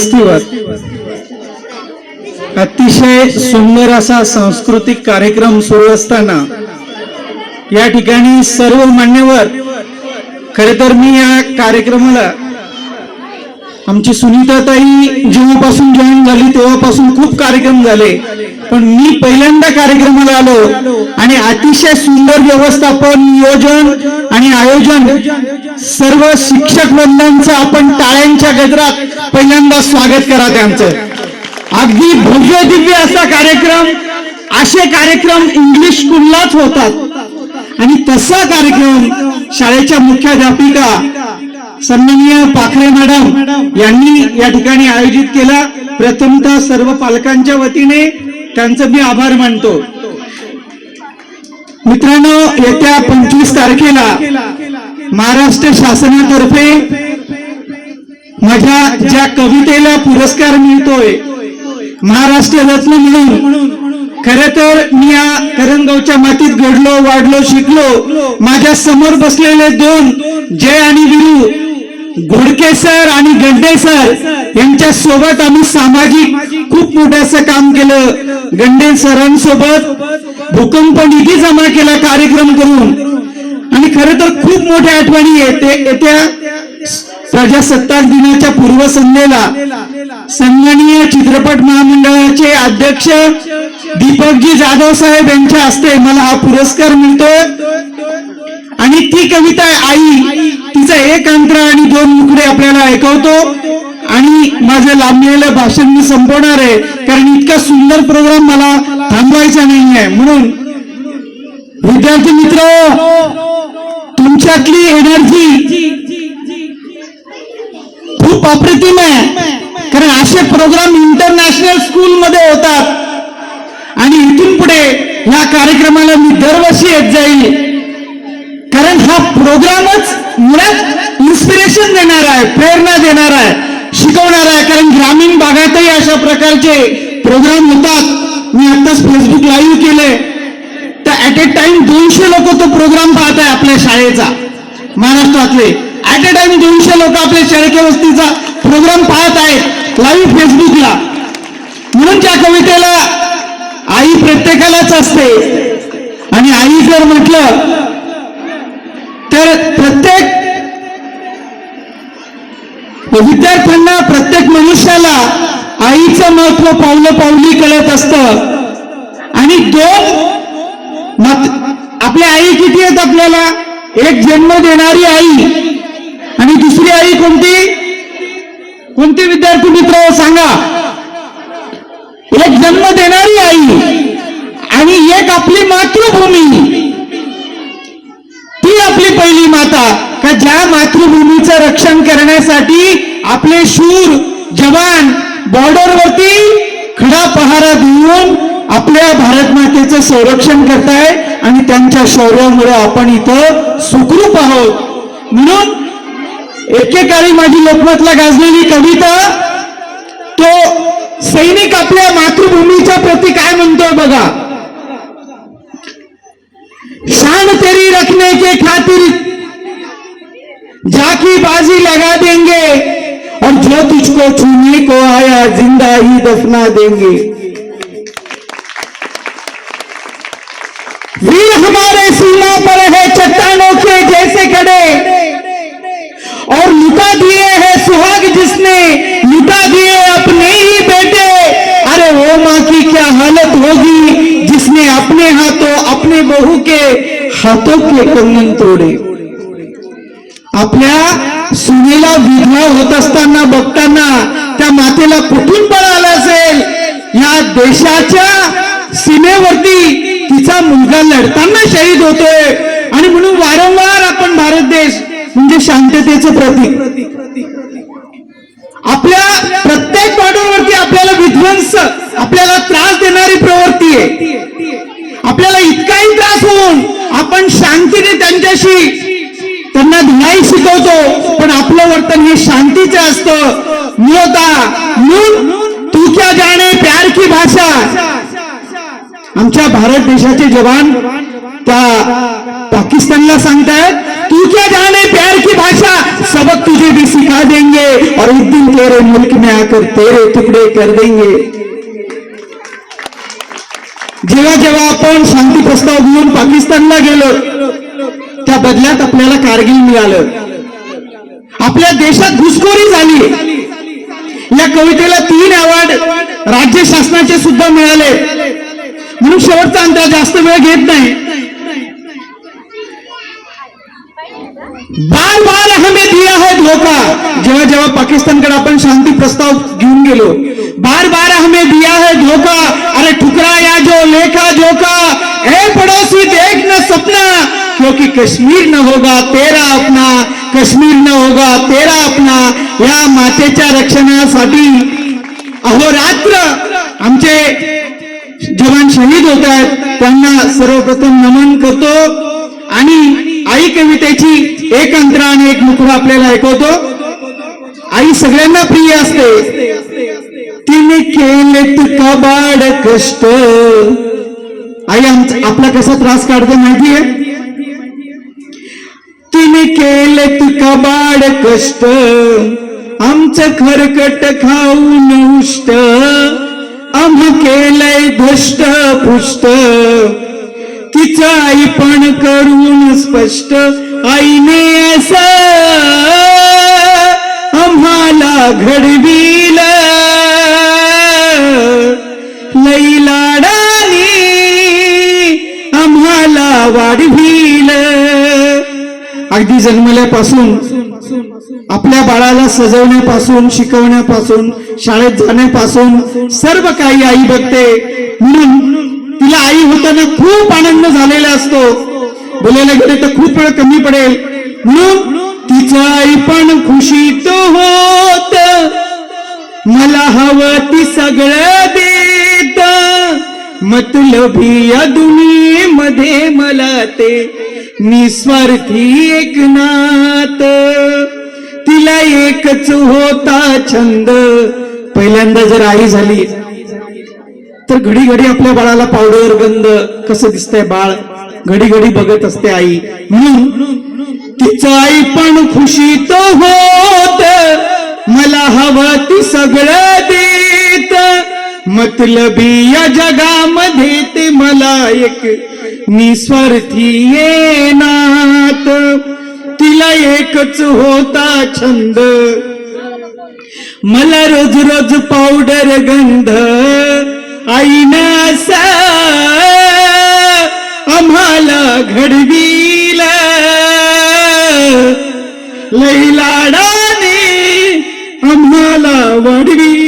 वस्तीवर. अतिशय सुंदर असा सांस्कृतिक कार्यक्रम सुरू असताना या ठिकाणी सर्व मान्यवर खरे तर मी या कार्यक्रमाला आमची सुनीताताई जेव्हापासून जॉईन झाली तेव्हापासून खूप कार्यक्रम झाले. पण मी पहिल्यांदा कार्यक्रमाला आलो आणि अतिशय सुंदर व्यवस्थापन नियोजन आणि आयोजन सर्व शिक्षक बंधांचं आपण टाळ्यांच्या गजरात पहिल्यांदा स्वागत करा त्यांचं अगदी भव्य दिव्य असा कार्यक्रम असे कार्यक्रम इंग्लिश स्कूललाच होतात. आणि तसा कार्यक्रम शाळेच्या मुख्याध्यापिका सन्माननीय पाखरे मॅडम यांनी या ठिकाणी आयोजित केला. प्रथमतः सर्व पालकांच्या वतीने त्यांचं मी आभार मानतो. मित्रांनो येत्या पंचवीस तारखेला महाराष्ट्र शासनातर्फे माझ्या ज्या कवितेला पुरस्कार मिळतोय महाराष्ट्र रत्न म्हणून खर तर मी या करंगावच्या मातीत घडलो वाढलो शिकलो माझ्यासमोर बसलेले दोन जय आणि विरू घोडके सर आणि गंडे सर यांच्या सोबत आम्ही सामाजिक खूप मोठं काम केलं. गंडे सरांसोबत भूकंप निधी जमा केला कार्यक्रम करून. आणि खर तर खूप मोठ्या आठवणी येते येत्या प्रजासत्ताक दिनाच्या पूर्वसंध्येला संगणीय चित्रपट महामंडळाचे अध्यक्ष दीपकजी जाधव साहेब यांच्या हस्ते मला हा पुरस्कार मिळतोय. आणि ती कविता आई. तिचा एक अंतर आणि दोन मुकडे आपल्याला ऐकवतो. आणि माझं लांबलेलं भाषण मी संपवणार आहे. कारण इतका सुंदर प्रोग्राम मला थांबवायचा नाही आहे म्हणून विद्यार्थी मित्र तुमच्यातली एनर्जी खूप अप्रतिम आहे. कारण असे प्रोग्राम इंटरनॅशनल स्कूल मध्ये होतात. आणि इथून पुढे ह्या कार्यक्रमाला मी दरवर्षी येत जाईल. कारण हा प्रोग्रामच मुळात इन्स्पिरेशन देणार आहे प्रेरणा देणार आहे शिकवणार आहे. कारण ग्रामीण भागातही अशा प्रकारचे प्रोग्राम होतात. मी आताच फेसबुक लाईव्ह केले. तर ऍट ए टाइम दोनशे लोक तो प्रोग्राम पाहत आहे आपल्या शाळेचा महाराष्ट्रातले. ऍट ए टाइम दोनशे लोक आपल्या शाळेच्या वस्तीचा प्रोग्राम पाहत आहेत लाईव्ह फेसबुकला म्हणून त्या कवितेला आई प्रत्येकालाच असते. आणि आई जर म्हटलं तर प्रत्येक विद्यार्थ्यांना प्रत्येक मनुष्याला आईचं महत्त्व पावलं पावली कळत असतं. आणि दोन मत आपल्या आई किती आहेत आपल्याला? एक जन्म देणारी आई. आणि दुसरी आई कोणती? कोणती विद्यार्थी मित्र? सांगा. एक जन्म देणारी आई. आणि एक आपली मातृभूमी. माता का ज्या मातृभूमीचं रक्षण करण्यासाठी आपले शूर जवान बॉर्डरवरती खडा पहारा देऊन आपल्या भारत मातेचं संरक्षण करताय आणि त्यांच्या शौर्यामुळे आपण इथं सुखरूप आहोत. म्हणून एकेकाळी माझी लोकमतला गाजलेली कविता तो सैनिक आपल्या मातृभूमीच्या प्रती काय म्हणतोय बघा? शान तेरी रखने के खातिर जाकी बाजी लगा देंगे और जो तुझको छूने को आया, ज़िंदा ही दफना देंगे। वीर हमारे सीमा पर है, चट्टानों के जैसे खड़े। और लुटा दिए हैं सुहाग जिसने, लुटा दिए अपने ही बेटे। अरे वो माँ की क्या हालत होगी, जिसने अपने हाथों अपने बहू के हाथों के कंगन तोडे। आपल्या सुनेला विधवा होत असताना बघताना त्या मातेला कुठून बळ आलं असेल? या देशाच्या सीमेवरती तिचा मुलगा लढताना शहीद होतोय. आणि म्हणून वारंवार आपण भारत देश म्हणजे शांततेचं प्रतीक. आपल्या प्रत्येक बॉर्डरवरती आपल्याला विध्वंस आपल्याला त्रास देणारी प्रवृत्ती आहे. आपल्याला इतकाही त्रास होऊन आपण शांतीने त्यांच्याशी त्यांना धुलाई शिकवतो, पण आपलं वर्तन हे शांतीचं असतं. म्हणून तू क्या जाणे प्यार की भाषा. आमच्या भारत देशाचे जवान त्या पाकिस्तानला सांगतायत तू क्या जाणे प्यार की भाषा, सबक तुझे भी सिखा देंगे, और एक दिन तेरे मुल्क में आकर तेरे टुकड़े कर देंगे. जेव्हा जेव्हा आपण शांती प्रस्ताव घेऊन पाकिस्तानला गेलो त्या बदल्यात आपल्याला कारगिल मिळालं. आपल्या देशात घुसखोरी झाली. या कवितेला तीन अवॉर्ड राज्य शासनाचे सुद्धा मिळाले. म्हणून शेवटचा अंतर जास्त वेळ घेत नाही. बार बार हमें दिया है धोका जेव्हा जेव्हा पाकिस्तानकडे आपण शांती प्रस्ताव घेऊन गेलो बार बार हमें दिया है धोका अरे ठुकरा या जो लेखा जोका ए पड़ोसी देख न सपना. क्योंकि कश्मीर न होगा तेरा अपना कश्मीर न होगा तेरा अपना या मातेच्या रक्षणासाठी अहोरात्र आमचे जवान शहीद होत आहेत. त्यांना सर्वप्रथम नमन करतो आणि आई कवितेची एक अंतरा आणि एक मुखडा आपल्याला ऐकवतो. आई सगळ्यांना प्रिय असते. तिने केलेत कबाड कष्ट. आई आमचा आपला कसा त्रास काढतो माहितीये? तिने केलेत कबाड कष्ट. आमचं खरकट खाऊन उष्ट. आम्ही केलंय धष्ट पुष्ट. तिचं आई पण करून स्पष्ट. आईने अस आम्हाला घडविल. लैलाडानी आम्हाला वाढ अगदी जन्मल्यापासून आपल्या बाळाला सजवण्यापासून शिकवण्यापासून शाळेत जाण्यापासून सर्व काही आई बघते. म्हणून तिला आई होताना खूप आनंद झालेला असतो. बोलायला गेले तर खूप वेळ कमी पडेल. म्हणून तिचं आई पण खुशीत होत. मला हवं ती सगळं देत. मतलबी या दुनियेमध्ये मला ते निस्वार्थी एक नात. तिला एकच होता छंद. पहिल्यांदा जर आई झाली तर घडी घडी आपल्या बाळाला पावडर गंध कसं दिसतंय बाळ? घडी घडी बघत असते आई. म्हणून तिचं आई पण खुशीत होत मला हवं ती सगळं देत. मतलबी या जगामध्ये ते मला एक निस्वार्थी येनात तिला एकच होता छंद. मला रोज रोज पावडर गंध. आईनास आम्हाला घडविल. लैलाडाने आम्हाला वडवी